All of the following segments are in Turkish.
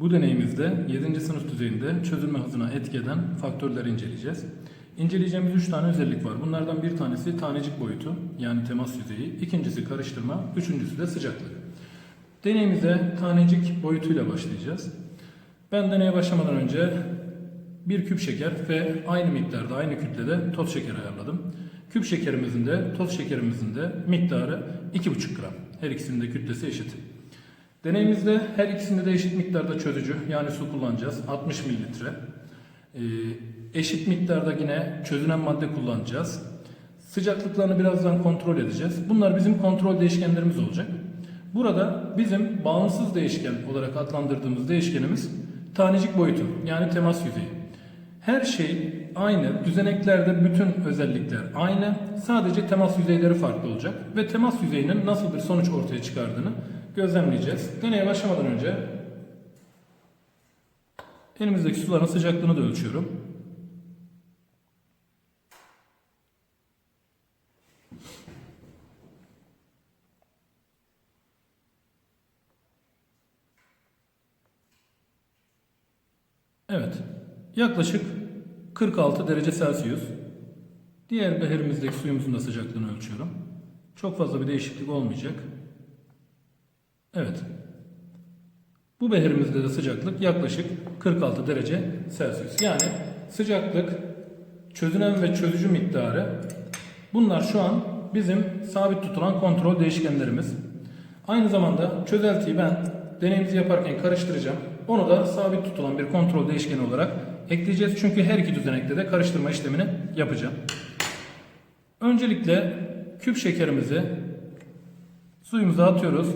Bu deneyimizde 7. sınıf düzeyinde çözülme hızına etki eden faktörleri inceleyeceğiz. İnceleyeceğimiz 3 tane özellik var. Bunlardan bir tanesi tanecik boyutu yani temas yüzeyi, ikincisi karıştırma, üçüncüsü de sıcaklık. Deneyimize tanecik boyutuyla başlayacağız. Ben deneye başlamadan önce bir küp şeker ve aynı miktarda, aynı kütlede toz şeker ayarladım. Küp şekerimizin de, toz şekerimizin de miktarı 2,5 gram. Her ikisinin de kütlesi eşit. Deneyimizde her ikisinde de eşit miktarda çözücü yani su kullanacağız. 60 mililitre. Ee, eşit miktarda yine çözünen madde kullanacağız. Sıcaklıklarını birazdan kontrol edeceğiz. Bunlar bizim kontrol değişkenlerimiz olacak. Burada bizim bağımsız değişken olarak adlandırdığımız değişkenimiz tanecik boyutu yani temas yüzeyi. Her şey aynı. Düzeneklerde bütün özellikler aynı. Sadece temas yüzeyleri farklı olacak. Ve temas yüzeyinin nasıl bir sonuç ortaya çıkardığını gözlemleyeceğiz. Deneye başlamadan önce elimizdeki suların sıcaklığını da ölçüyorum. Evet. Yaklaşık 46 derece Celsius. Diğer beherimizdeki suyumuzun da sıcaklığını ölçüyorum. Çok fazla bir değişiklik olmayacak. Evet. Bu beherimizde de sıcaklık yaklaşık 46 derece Celsius. Yani sıcaklık, çözünen ve çözücü miktarı bunlar şu an bizim sabit tutulan kontrol değişkenlerimiz. Aynı zamanda çözeltiyi ben deneyimizi yaparken karıştıracağım. Onu da sabit tutulan bir kontrol değişkeni olarak ekleyeceğiz. Çünkü her iki düzenekte de karıştırma işlemini yapacağım. Öncelikle küp şekerimizi suyumuza atıyoruz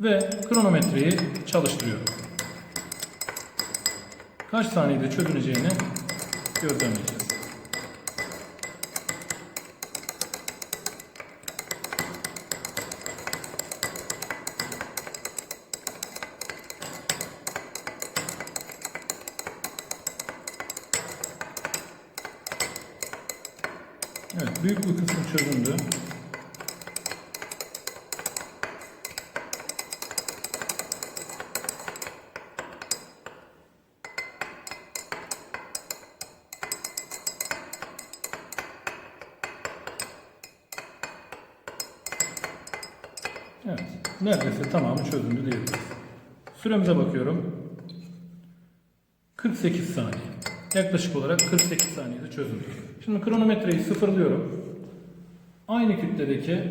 ve kronometreyi çalıştırıyorum. Kaç saniyede çözüneceğini gözlemleyeceğiz. Evet, büyük bir kısım çözündü. Evet, neredeyse tamamı çözündü diyebiliriz. Süremize bakıyorum. 48 saniye. Yaklaşık olarak 48 saniyede çözüldü. Şimdi kronometreyi sıfırlıyorum. Aynı kütledeki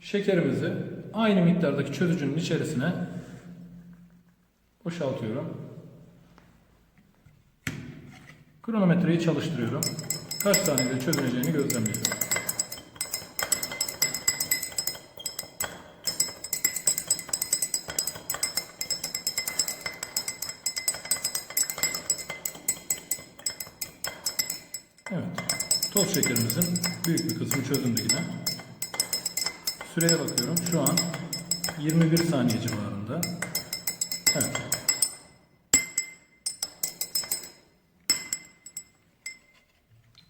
şekerimizi aynı miktardaki çözücünün içerisine boşaltıyorum. Kronometreyi çalıştırıyorum. Kaç saniyede çözüleceğini gözlemliyorum. Toz şekerimizin büyük bir kısmı çözündü yine. Süreye bakıyorum. Şu an 21 saniye civarında. Evet.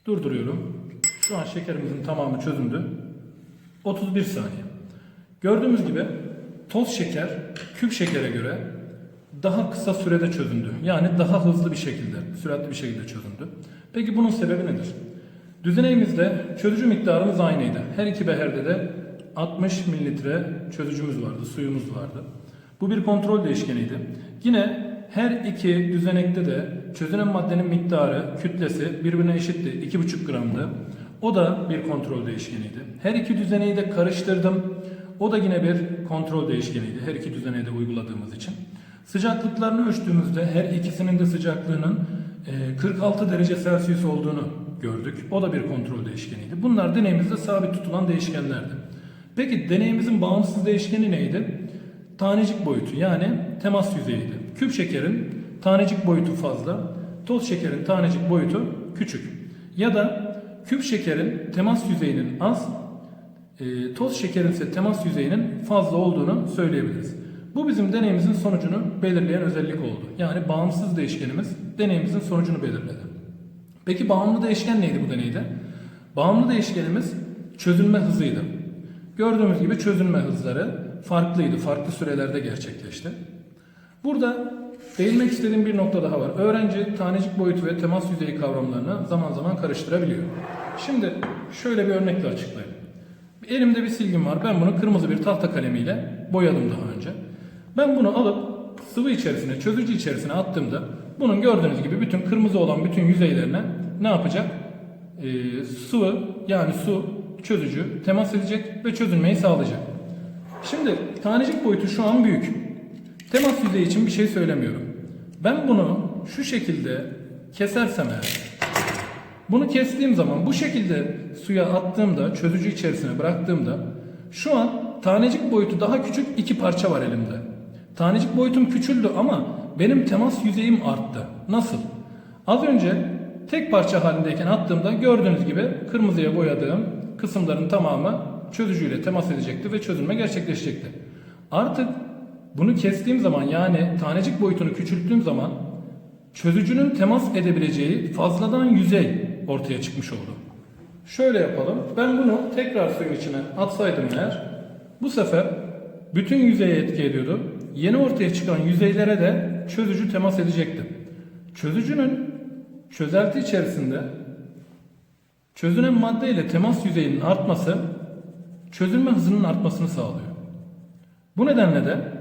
Durduruyorum. Şu an şekerimizin tamamı çözündü. 31 saniye. Gördüğümüz gibi toz şeker küp şekere göre daha kısa sürede çözündü. Yani daha hızlı bir şekilde, süratli bir şekilde çözündü. Peki bunun sebebi nedir? Düzeneyimizde çözücü miktarımız aynıydı. Her iki beherde de 60 mililitre çözücümüz vardı, suyumuz vardı. Bu bir kontrol değişkeniydi. Yine her iki düzenekte de çözünen maddenin miktarı, kütlesi birbirine eşitti. 2,5 gramdı. O da bir kontrol değişkeniydi. Her iki düzeneyi de karıştırdım. O da yine bir kontrol değişkeniydi. Her iki düzeneyi de uyguladığımız için. Sıcaklıklarını ölçtüğümüzde her ikisinin de sıcaklığının e, 46 derece Celsius olduğunu gördük. O da bir kontrol değişkeniydi. Bunlar deneyimizde sabit tutulan değişkenlerdi. Peki deneyimizin bağımsız değişkeni neydi? Tanecik boyutu yani temas yüzeyiydi. Küp şekerin tanecik boyutu fazla, toz şekerin tanecik boyutu küçük. Ya da küp şekerin temas yüzeyinin az, e, toz şekerin ise temas yüzeyinin fazla olduğunu söyleyebiliriz. Bu bizim deneyimizin sonucunu belirleyen özellik oldu. Yani bağımsız değişkenimiz deneyimizin sonucunu belirledi. Peki bağımlı değişken neydi bu deneyde? Bağımlı değişkenimiz çözülme hızıydı. Gördüğümüz gibi çözülme hızları farklıydı. Farklı sürelerde gerçekleşti. Burada değinmek istediğim bir nokta daha var. Öğrenci tanecik boyutu ve temas yüzeyi kavramlarını zaman zaman karıştırabiliyor. Şimdi şöyle bir örnekle açıklayayım. Elimde bir silgim var. Ben bunu kırmızı bir tahta kalemiyle boyadım daha önce. Ben bunu alıp sıvı içerisine, çözücü içerisine attığımda bunun gördüğünüz gibi bütün kırmızı olan bütün yüzeylerine ne yapacak? Ee, sıvı yani su çözücü temas edecek ve çözülmeyi sağlayacak. Şimdi tanecik boyutu şu an büyük. Temas yüzeyi için bir şey söylemiyorum. Ben bunu şu şekilde kesersem eğer, bunu kestiğim zaman bu şekilde suya attığımda, çözücü içerisine bıraktığımda şu an tanecik boyutu daha küçük iki parça var elimde. Tanecik boyutum küçüldü ama benim temas yüzeyim arttı. Nasıl? Az önce tek parça halindeyken attığımda gördüğünüz gibi kırmızıya boyadığım kısımların tamamı çözücüyle temas edecekti ve çözülme gerçekleşecekti. Artık bunu kestiğim zaman yani tanecik boyutunu küçülttüğüm zaman çözücünün temas edebileceği fazladan yüzey ortaya çıkmış oldu. Şöyle yapalım. Ben bunu tekrar suyun içine atsaydım eğer bu sefer bütün yüzeye etki ediyordu. Yeni ortaya çıkan yüzeylere de çözücü temas edecekti. Çözücünün çözelti içerisinde çözünen madde ile temas yüzeyinin artması çözülme hızının artmasını sağlıyor. Bu nedenle de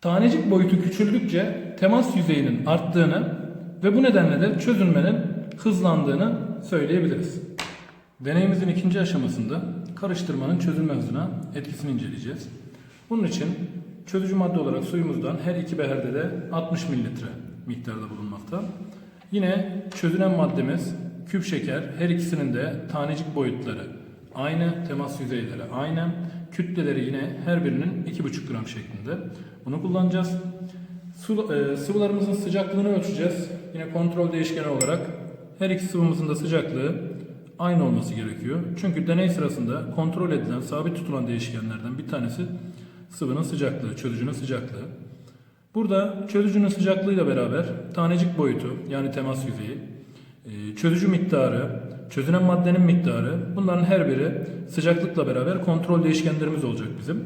tanecik boyutu küçüldükçe temas yüzeyinin arttığını ve bu nedenle de çözülmenin hızlandığını söyleyebiliriz. Deneyimizin ikinci aşamasında karıştırmanın çözülme hızına etkisini inceleyeceğiz. Bunun için çözücü madde olarak suyumuzdan her iki beherde de 60 mililitre miktarda bulunmakta. Yine çözülen maddemiz küp şeker her ikisinin de tanecik boyutları aynı, temas yüzeyleri aynı, kütleleri yine her birinin 2,5 gram şeklinde. Bunu kullanacağız. Su, e, sıvılarımızın sıcaklığını ölçeceğiz. Yine kontrol değişkeni olarak her iki sıvımızın da sıcaklığı aynı olması gerekiyor. Çünkü deney sırasında kontrol edilen, sabit tutulan değişkenlerden bir tanesi sıvının sıcaklığı, çözücünün sıcaklığı. Burada çözücünün sıcaklığıyla beraber tanecik boyutu yani temas yüzeyi, e, çözücü miktarı, çözünen maddenin miktarı bunların her biri sıcaklıkla beraber kontrol değişkenlerimiz olacak bizim.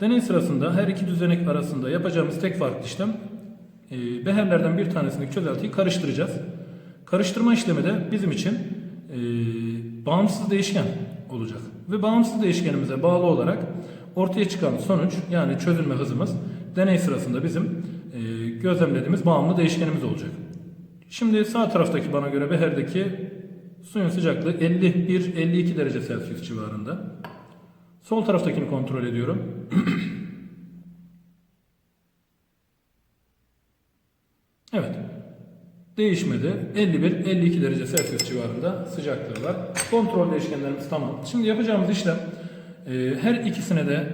Deney sırasında her iki düzenek arasında yapacağımız tek farklı işlem e, beherlerden bir tanesindeki çözeltiyi karıştıracağız. Karıştırma işlemi de bizim için e, bağımsız değişken olacak. Ve bağımsız değişkenimize bağlı olarak ortaya çıkan sonuç yani çözülme hızımız deney sırasında bizim e, gözlemlediğimiz bağımlı değişkenimiz olacak. Şimdi sağ taraftaki bana göre beherdeki suyun sıcaklığı 51-52 derece Celsius civarında. Sol taraftakini kontrol ediyorum. evet. Değişmedi. 51-52 derece Celsius civarında sıcaklığı var. Kontrol değişkenlerimiz tamam. Şimdi yapacağımız işlem e, her ikisine de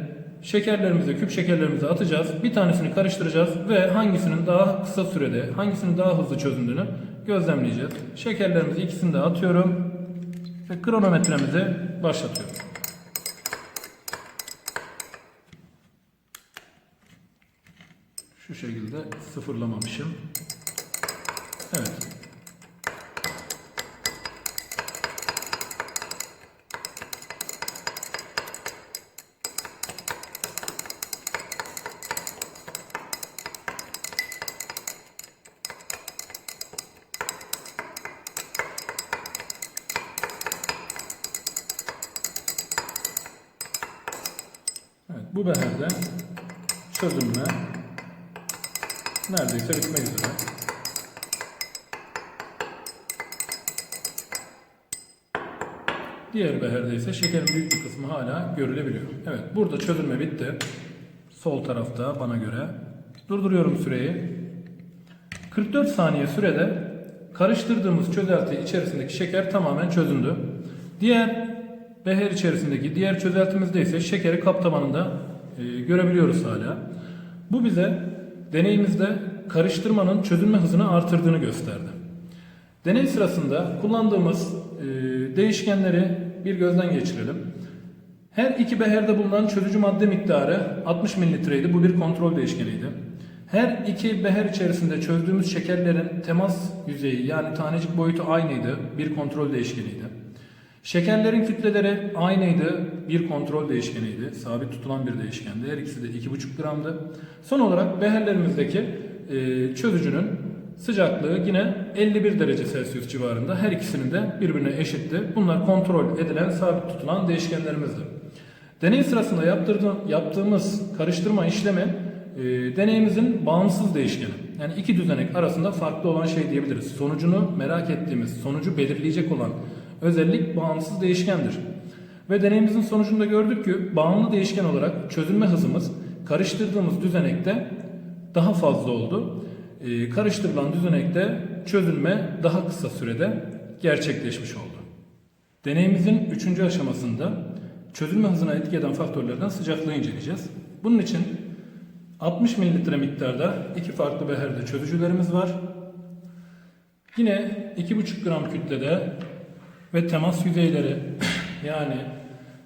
şekerlerimizi, küp şekerlerimizi atacağız. Bir tanesini karıştıracağız ve hangisinin daha kısa sürede, hangisinin daha hızlı çözündüğünü gözlemleyeceğiz. Şekerlerimizi ikisini de atıyorum ve kronometremizi başlatıyorum. Şu şekilde sıfırlamamışım. Evet. Evet, bu beherde çözülme neredeyse bitmek üzere. Diğer beherde ise şekerin büyük bir kısmı hala görülebiliyor. Evet, burada çözülme bitti. Sol tarafta bana göre. Durduruyorum süreyi. 44 saniye sürede karıştırdığımız çözelti içerisindeki şeker tamamen çözündü. Diğer beher içerisindeki diğer çözeltimizde ise şekeri kap tabanında e, görebiliyoruz hala. Bu bize deneyimizde karıştırmanın çözülme hızını artırdığını gösterdi. Deney sırasında kullandığımız e, değişkenleri bir gözden geçirelim. Her iki beherde bulunan çözücü madde miktarı 60 mililitreydi. Bu bir kontrol değişkeniydi. Her iki beher içerisinde çözdüğümüz şekerlerin temas yüzeyi yani tanecik boyutu aynıydı. Bir kontrol değişkeniydi. Şekerlerin kütleleri aynıydı. Bir kontrol değişkeniydi. Sabit tutulan bir değişkendi. Her ikisi de 2,5 gramdı. Son olarak beherlerimizdeki e, çözücünün sıcaklığı yine 51 derece Celsius civarında. Her ikisinin de birbirine eşitti. Bunlar kontrol edilen, sabit tutulan değişkenlerimizdi. Deney sırasında yaptığımız karıştırma işlemi e, deneyimizin bağımsız değişkeni. Yani iki düzenek arasında farklı olan şey diyebiliriz. Sonucunu merak ettiğimiz, sonucu belirleyecek olan özellik bağımsız değişkendir. Ve deneyimizin sonucunda gördük ki bağımlı değişken olarak çözülme hızımız karıştırdığımız düzenekte daha fazla oldu. E, karıştırılan düzenekte çözülme daha kısa sürede gerçekleşmiş oldu. Deneyimizin üçüncü aşamasında çözülme hızına etki eden faktörlerden sıcaklığı inceleyeceğiz. Bunun için 60 mililitre miktarda iki farklı beherde çözücülerimiz var. Yine 2,5 gram kütlede ve temas yüzeyleri yani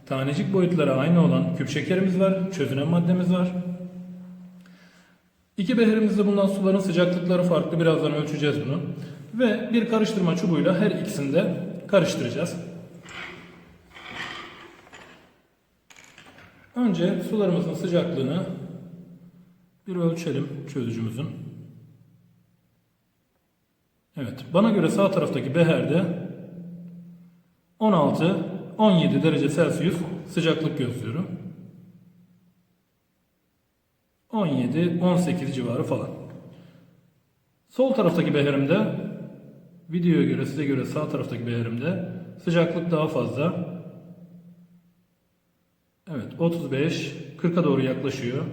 tanecik boyutları aynı olan küp şekerimiz var, çözünen maddemiz var. İki beherimizde bulunan suların sıcaklıkları farklı. Birazdan ölçeceğiz bunu. Ve bir karıştırma çubuğuyla her ikisini de karıştıracağız. Önce sularımızın sıcaklığını bir ölçelim çözücümüzün. Evet, bana göre sağ taraftaki beherde 16-17 derece Celsius sıcaklık gözlüyorum. 17-18 civarı falan. Sol taraftaki beherimde videoya göre size göre sağ taraftaki beherimde sıcaklık daha fazla. Evet 35 40'a doğru yaklaşıyor.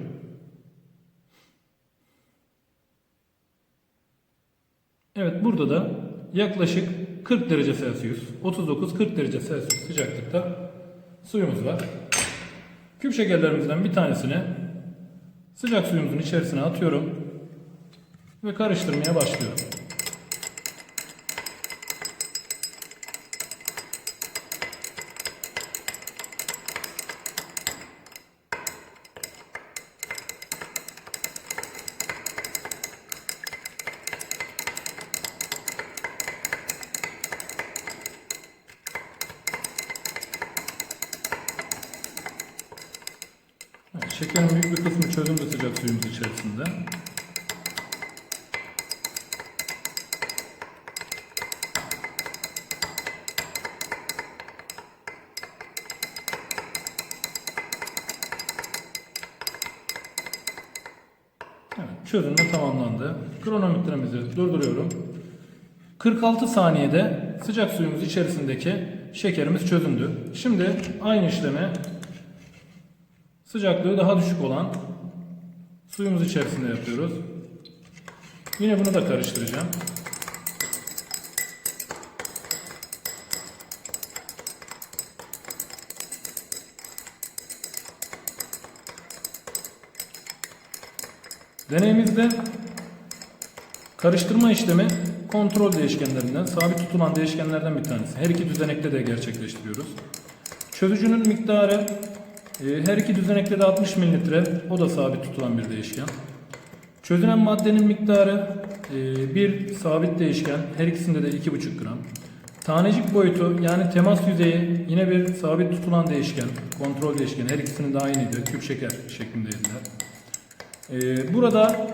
Evet burada da yaklaşık 40 derece Celsius 39-40 derece Celsius sıcaklıkta suyumuz var. Küp şekerlerimizden bir tanesini sıcak suyumuzun içerisine atıyorum ve karıştırmaya başlıyorum. Evet, şekerin büyük bir kısmı çözündü sıcak suyumuz içerisinde. Evet, çözülme tamamlandı. Kronometremizi durduruyorum. 46 saniyede sıcak suyumuz içerisindeki şekerimiz çözündü. Şimdi aynı işlemi sıcaklığı daha düşük olan suyumuz içerisinde yapıyoruz. Yine bunu da karıştıracağım. Deneyimizde karıştırma işlemi kontrol değişkenlerinden, sabit tutulan değişkenlerden bir tanesi. Her iki düzenekte de gerçekleştiriyoruz. Çözücünün miktarı e, her iki düzenekte de 60 mililitre. O da sabit tutulan bir değişken. Çözünen maddenin miktarı e, bir sabit değişken. Her ikisinde de 2,5 gram. Tanecik boyutu yani temas yüzeyi yine bir sabit tutulan değişken. Kontrol değişkeni. Her ikisinin de aynıydı. Küp şeker şeklindeydiler. E, burada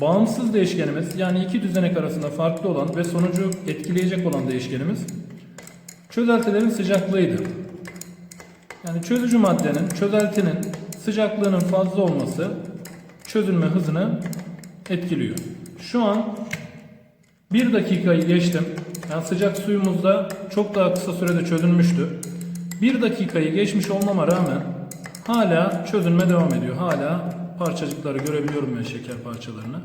bağımsız değişkenimiz yani iki düzenek arasında farklı olan ve sonucu etkileyecek olan değişkenimiz çözeltilerin sıcaklığıydı. Yani çözücü maddenin, çözeltinin sıcaklığının fazla olması çözülme hızını etkiliyor. Şu an 1 dakikayı geçtim. Yani sıcak suyumuzda çok daha kısa sürede çözülmüştü. 1 dakikayı geçmiş olmama rağmen hala çözülme devam ediyor. Hala parçacıkları görebiliyorum ben şeker parçalarını.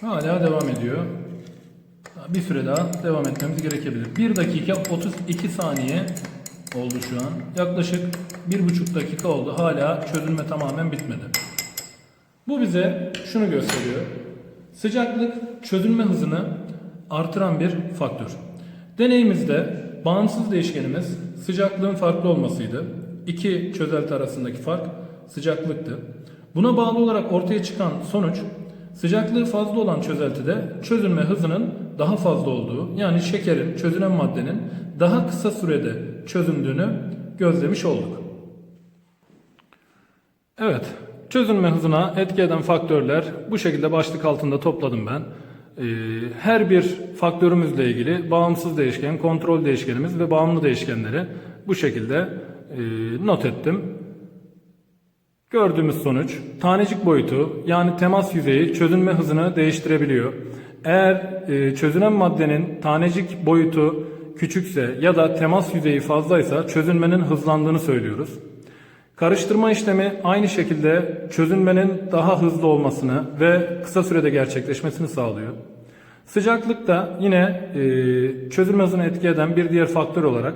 Hala devam ediyor. Bir süre daha devam etmemiz gerekebilir. 1 dakika 32 saniye oldu şu an. Yaklaşık 1,5 dakika oldu. Hala çözülme tamamen bitmedi. Bu bize şunu gösteriyor. Sıcaklık çözülme hızını artıran bir faktör. Deneyimizde bağımsız değişkenimiz sıcaklığın farklı olmasıydı. İki çözelti arasındaki fark sıcaklıktı. Buna bağlı olarak ortaya çıkan sonuç sıcaklığı fazla olan çözeltide çözünme hızının daha fazla olduğu yani şekerin çözünen maddenin daha kısa sürede çözündüğünü gözlemiş olduk. Evet, çözünme hızına etki eden faktörler bu şekilde başlık altında topladım ben. Ee, Her bir faktörümüzle ilgili bağımsız değişken, kontrol değişkenimiz ve bağımlı değişkenleri bu şekilde e, not ettim. Gördüğümüz sonuç tanecik boyutu yani temas yüzeyi çözünme hızını değiştirebiliyor. Eğer e, çözünen maddenin tanecik boyutu küçükse ya da temas yüzeyi fazlaysa çözünmenin hızlandığını söylüyoruz. Karıştırma işlemi aynı şekilde çözünmenin daha hızlı olmasını ve kısa sürede gerçekleşmesini sağlıyor. Sıcaklık da yine e, çözünme hızını etki eden bir diğer faktör olarak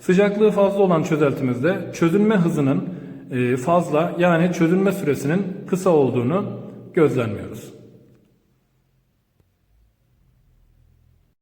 sıcaklığı fazla olan çözeltimizde çözünme hızının e, fazla yani çözünme süresinin kısa olduğunu gözlemliyoruz.